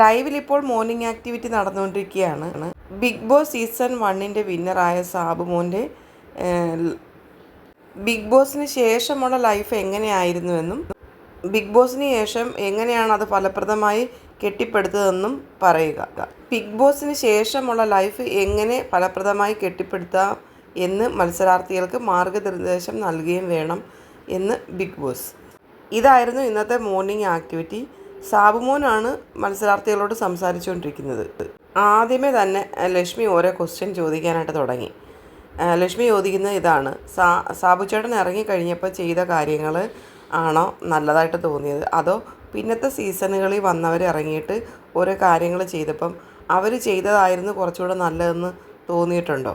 ലൈവിൽ ഇപ്പോൾ morning activity നടന്നുകൊണ്ടിരിക്കുകയാണ്. ബിഗ് ബോസ് സീസൺ വണ്ണിന്റെ വിന്നറായ സാബുമോന്റെ ബിഗ് ബോസിന് ശേഷമുള്ള ലൈഫ് എങ്ങനെയായിരുന്നുവെന്നും ബിഗ് ബോസിന് ശേഷം എങ്ങനെയാണ് അത് ഫലപ്രദമായി കെട്ടിപ്പടുത്തതെന്നും പറയുക. ബിഗ് ബോസിന് ശേഷമുള്ള ലൈഫ് എങ്ങനെ ഫലപ്രദമായി കെട്ടിപ്പടുത്താം എന്ന് മത്സരാർത്ഥികൾക്ക് മാർഗനിർദ്ദേശം നൽകുകയും വേണം എന്ന് ബിഗ് ബോസ് ഇതായിരുന്നു ഇന്നത്തെ മോർണിംഗ് ആക്ടിവിറ്റി സാബുമോനാണ് മത്സരാർത്ഥികളോട് സംസാരിച്ചുകൊണ്ടിരിക്കുന്നത്. ആദ്യമേ തന്നെ ലക്ഷ്മി ഓരോ ക്വസ്റ്റ്യൻ ചോദിക്കാനായിട്ട് തുടങ്ങി. ലക്ഷ്മി ചോദിക്കുന്നത് ഇതാണ് സാ സാബുചേട്ടൻ ഇറങ്ങിക്കഴിഞ്ഞപ്പോൾ ചെയ്ത കാര്യങ്ങൾ ആണോ നല്ലതായിട്ട് തോന്നിയത്? അതോ പിന്നത്തെ സീസണുകളിൽ വന്നവർ ഇറങ്ങിയിട്ട് ഓരോ കാര്യങ്ങൾ ചെയ്തപ്പം അവർ ചെയ്തതായിരുന്നു കുറച്ചുകൂടെ നല്ലതെന്ന് തോന്നിയിട്ടുണ്ടോ?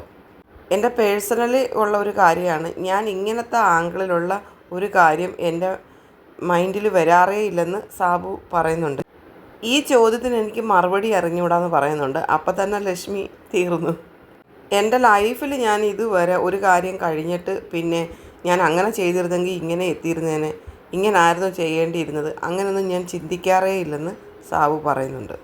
എന്റെ പേഴ്സണലി ഉള്ള ഒരു കാര്യമാണ് ഞാൻ ഇങ്ങനത്തെ ആംഗിളിലുള്ള ഒരു കാര്യം എന്റെ മൈൻഡിൽ വരാറേ ഇല്ലെന്ന് സാബു പറയുന്നുണ്ട്. ഈ ചോദ്യത്തിന് എനിക്ക് മറുപടി അറിഞ്ഞുകൂടാന്ന് പറയുന്നുണ്ട്. അപ്പം തന്നെ ലക്ഷ്മി തീർന്നു. എന്റെ ലൈഫിൽ ഞാൻ ഇതുവരെ ഒരു കാര്യം കഴിഞ്ഞിട്ട് പിന്നെ ഞാൻ അങ്ങനെ ചെയ്തിരുന്നെങ്കിൽ ഇങ്ങനെ എത്തിയിരുന്നേനെ. ഇങ്ങനായിരുന്നു ചെയ്യേണ്ടിയിരുന്നത്. അങ്ങനെയൊന്നും ഞാൻ ചിന്തിക്കാറേ ഇല്ലെന്ന് സാബു പറയുന്നുണ്ട്.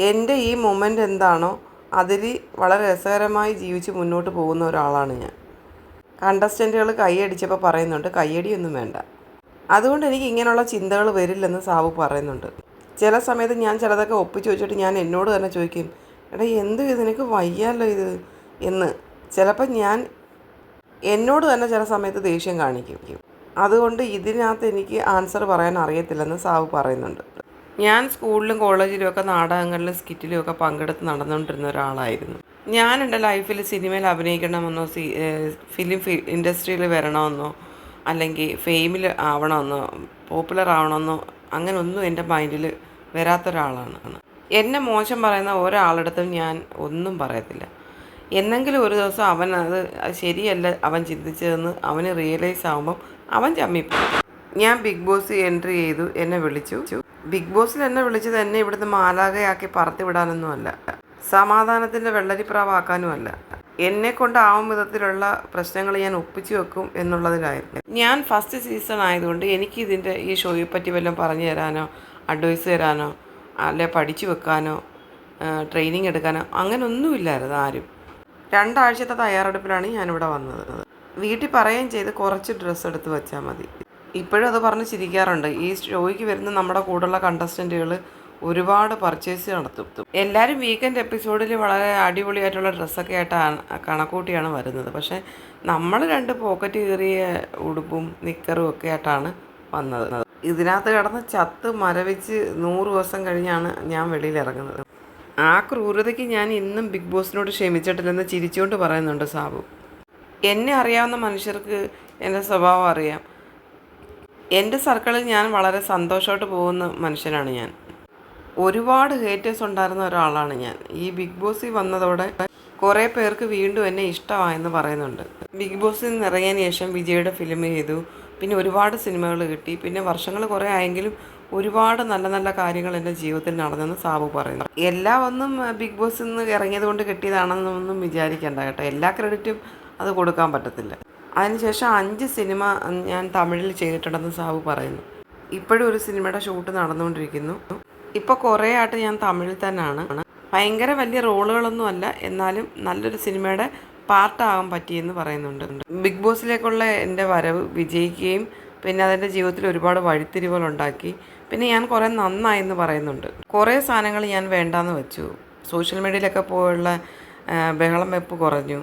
എന്റെ ഈ മൊമെന്റ് എന്താണോ അതിൽ വളരെ രസകരമായി ജീവിച്ച് മുന്നോട്ട് പോകുന്ന ഒരാളാണ് ഞാൻ. കണ്ടസ്റ്റന്റുകൾ കൈയടിച്ചപ്പോൾ പറയുന്നുണ്ട് കയ്യടിയൊന്നും വേണ്ട. അതുകൊണ്ട് എനിക്ക് ഇങ്ങനെയുള്ള ചിന്തകൾ വരില്ലെന്ന് സാബു പറയുന്നുണ്ട്. ചില സമയത്ത് ഞാൻ ചിലതൊക്കെ ഒപ്പിച്ച് വെച്ചിട്ട് ഞാൻ എന്നോട് തന്നെ ചോദിക്കും എടാ എന്ത് ഇത്? നിനക്ക് വയ്യാലോ ഇത്? എന്ന്. ചിലപ്പോൾ ഞാൻ എന്നോട് തന്നെ ചില സമയത്ത് ദേഷ്യം കാണിക്കും. അതുകൊണ്ട് ഇതിനകത്ത് എനിക്ക് ആൻസർ പറയാൻ അറിയത്തില്ലെന്ന് സാബു പറയുന്നുണ്ട്. ഞാൻ സ്കൂളിലും കോളേജിലും ഒക്കെ നാടകങ്ങളിലും സ്കിറ്റിലും ഒക്കെ പങ്കെടുത്ത് നടന്നുകൊണ്ടിരുന്ന ഒരാളായിരുന്നു. ഞാൻ എന്റെ ലൈഫിൽ സിനിമയിൽ അഭിനയിക്കണമെന്നോ ഫിലിം ഇൻഡസ്ട്രിയിൽ വരണമെന്നോ അല്ലെങ്കിൽ ഫെയിമിൽ ആവണമെന്നോ പോപ്പുലർ ആവണമെന്നോ അങ്ങനെ ഒന്നും എന്റെ മൈൻഡിൽ വരാത്തൊരാളാണ്. എന്നെ മോശം പറയുന്ന ഒരാളടുത്തും ഞാൻ ഒന്നും പറയത്തില്ല. എന്നെങ്കിലും ഒരു ദിവസം അവൻ അത് ശരിയല്ല അവൻ ചിന്തിച്ചതെന്ന് അവന് റിയലൈസ് ആകുമ്പം അവൻ ചമ്മിപ്പോയി ഞാൻ ബിഗ് ബോസ് എൻട്രി ചെയ്തു എന്നെ വിളിച്ചു. ബിഗ് ബോസിൽ എന്നെ വിളിച്ചത് എന്നെ ഇവിടുന്ന് മാലാകയാക്കി പറത്തി വിടാനൊന്നുമല്ല സമാധാനത്തിന്റെ വെള്ളരിപ്രാവാക്കാനുമല്ല. എന്നെ കൊണ്ടാവും വിധത്തിലുള്ള പ്രശ്നങ്ങൾ ഞാൻ ഒപ്പിച്ചു വെക്കും എന്നുള്ളതിലായിരുന്നു ഞാൻ ഫസ്റ്റ് സീസൺ ആയതുകൊണ്ട് എനിക്ക് ഇതിന്റെ ഈ ഷോയെ പറ്റി വല്ലതും പറഞ്ഞു തരാനോ അഡ്വൈസ് തരാനോ അല്ലെ പഠിച്ചു വെക്കാനോ ട്രെയിനിങ് എടുക്കാനോ അങ്ങനെ ഒന്നുമില്ലായിരുന്നു ആരും. രണ്ടാഴ്ചത്തെ തയ്യാറെടുപ്പിലാണ് ഞാനിവിടെ വന്നത്. വീട്ടിൽ പറയുകയും ചെയ്ത് കുറച്ച് ഡ്രസ്സ് എടുത്ത് വെച്ചാൽ മതി. ഇപ്പോഴും അത് പറഞ്ഞ് ചിരിക്കാറുണ്ട്. ഈ ഷോയ്ക്ക് വരുന്ന നമ്മുടെ കൂടെയുള്ള കണ്ടസ്റ്റന്റുകൾ ഒരുപാട് പർച്ചേസ് നടത്തും. എല്ലാവരും വീക്കെൻഡ് എപ്പിസോഡിൽ വളരെ അടിപൊളിയായിട്ടുള്ള ഡ്രസ്സൊക്കെ ആയിട്ടാണ് കണക്കൂട്ടിയാണ് വരുന്നത്. പക്ഷേ നമ്മൾ രണ്ട് പോക്കറ്റ് കീറിയ ഉടുപ്പും നിക്കറും ഒക്കെ ആയിട്ടാണ് വന്നത്. ഇതിനകത്ത് കിടന്ന് ചത്ത് മരവിച്ച് നൂറ് ദിവസം കഴിഞ്ഞാണ് ഞാൻ വെളിയിൽ ഇറങ്ങുന്നത് ആ ക്രൂരതയ്ക്ക് ഞാൻ ഇന്നും ബിഗ് ബോസിനോട് ക്ഷമിച്ചിട്ടില്ലെന്ന് ചിരിച്ചുകൊണ്ട് പറയുന്നുണ്ട് സാബു. എന്നെ അറിയാവുന്ന മനുഷ്യർക്ക് എന്റെ സ്വഭാവം അറിയാം. എന്റെ സർക്കിളിൽ ഞാൻ വളരെ സന്തോഷമായിട്ട് പോകുന്ന മനുഷ്യനാണ് ഞാൻ. ഒരുപാട് ഹേറ്റേഴ്സ് ഉണ്ടായിരുന്ന ഒരാളാണ് ഞാൻ. ഈ ബിഗ് ബോസിൽ വന്നതോടെ കുറേ പേർക്ക് വീണ്ടും എന്നെ ഇഷ്ടമായെന്ന് പറയുന്നുണ്ട്. ബിഗ് ബോസിൽ നിന്ന് ഇറങ്ങിയതിന് ശേഷം വിജയുടെ ഫിലിം ചെയ്തു. പിന്നെ ഒരുപാട് സിനിമകൾ കിട്ടി. പിന്നെ വർഷങ്ങൾ കുറേ ആയെങ്കിലും ഒരുപാട് നല്ല നല്ല കാര്യങ്ങൾ എന്റെ ജീവിതത്തിൽ നടന്നെന്ന് സാബു പറയുന്നു. എല്ലാ ഒന്നും ബിഗ് ബോസിൽ നിന്ന് ഇറങ്ങിയത് കൊണ്ട് കിട്ടിയതാണെന്നൊന്നും വിചാരിക്കേണ്ട കേട്ടോ. എല്ലാ ക്രെഡിറ്റും അത് കൊടുക്കാൻ പറ്റത്തില്ല. അതിനുശേഷം അഞ്ച് സിനിമ ഞാൻ തമിഴിൽ ചെയ്തിട്ടുണ്ടെന്ന് സാബു പറയുന്നു. ഇപ്പോഴും ഒരു സിനിമയുടെ ഷൂട്ട് നടന്നുകൊണ്ടിരിക്കുന്നു. ഇപ്പോൾ കുറേ ആയിട്ട് ഞാൻ തമിഴിൽ തന്നെയാണ്. ഭയങ്കര വലിയ റോളുകളൊന്നും അല്ല എന്നാലും നല്ലൊരു സിനിമയുടെ പാർട്ടാകാൻ പറ്റിയെന്ന് പറയുന്നുണ്ട്. ബിഗ് ബോസിലേക്കുള്ള എന്റെ വരവ് വിജയിക്കുകയും പിന്നെ അതെന്റെ ജീവിതത്തിൽ ഒരുപാട് വഴിത്തിരിവുകൾ ഉണ്ടാക്കി. പിന്നെ ഞാൻ കുറേ നന്നായെന്ന് പറയുന്നുണ്ട്. കുറേ സാധനങ്ങൾ ഞാൻ വേണ്ടാന്ന് വെച്ചു. സോഷ്യൽ മീഡിയയിലൊക്കെ പോയുള്ള ബഹളം വെപ്പ് കുറഞ്ഞു.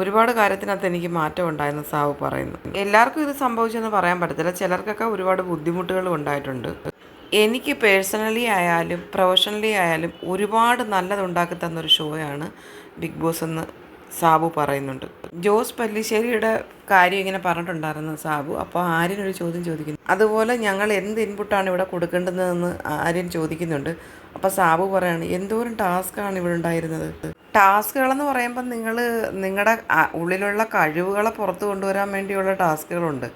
ഒരുപാട് കാര്യത്തിനകത്ത് എനിക്ക് മാറ്റം ഉണ്ടായെന്ന് സാവ് പറയുന്നു. എല്ലാവർക്കും ഇത് സംഭവിച്ചെന്ന് പറയാൻ പറ്റത്തില്ല. ചിലർക്കൊക്കെ ഒരുപാട് ബുദ്ധിമുട്ടുകളും ഉണ്ടായിട്ടുണ്ട്. എനിക്ക് പേഴ്സണലി ആയാലും പ്രൊഫഷണലി ആയാലും ഒരുപാട് നല്ലതുണ്ടാക്കി തന്നൊരു ഷോയാണ് ബിഗ് ബോസ് എന്ന് സാബു പറയുന്നുണ്ട്. ജോസ് പല്ലിശ്ശേരിയുടെ കാര്യം ഇങ്ങനെ പറഞ്ഞിട്ടുണ്ടായിരുന്നു സാബു. അപ്പോൾ ആര്യനൊരു ചോദ്യം ചോദിക്കുന്നു. അതുപോലെ ഞങ്ങൾ എന്ത് ഇൻപുട്ടാണ് ഇവിടെ കൊടുക്കേണ്ടതെന്ന് ആര്യൻ ചോദിക്കുന്നുണ്ട്. അപ്പോൾ സാബു പറയാണ് എന്തോരം ടാസ്ക്കാണ് ഇവിടെ ഉണ്ടായിരുന്നത്? ടാസ്കുകളെന്ന് പറയുമ്പോൾ നിങ്ങൾ നിങ്ങളുടെ ഉള്ളിലുള്ള കഴിവുകളെ പുറത്തു കൊണ്ടുവരാൻ വേണ്ടിയുള്ള ടാസ്കുകളുണ്ട്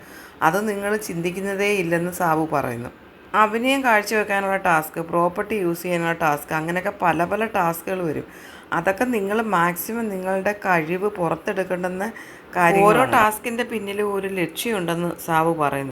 അത് നിങ്ങൾ ചിന്തിക്കുന്നതേ ഇല്ലെന്ന് സാബു പറയുന്നു. അഭിനയം കാഴ്ചവെക്കാനുള്ള ടാസ്ക് പ്രോപ്പർട്ടി യൂസ് ചെയ്യാനുള്ള ടാസ്ക് അങ്ങനെയൊക്കെ പല പല ടാസ്കുകൾ വരും. അതൊക്കെ നിങ്ങൾ മാക്സിമം നിങ്ങളുടെ കഴിവ് പുറത്തെടുക്കേണ്ടെന്ന് കാര്യം ഓരോ ടാസ്കിന്റെ പിന്നിലും ഒരു ലക്ഷ്യമുണ്ടെന്ന് സാവു പറയുന്നു.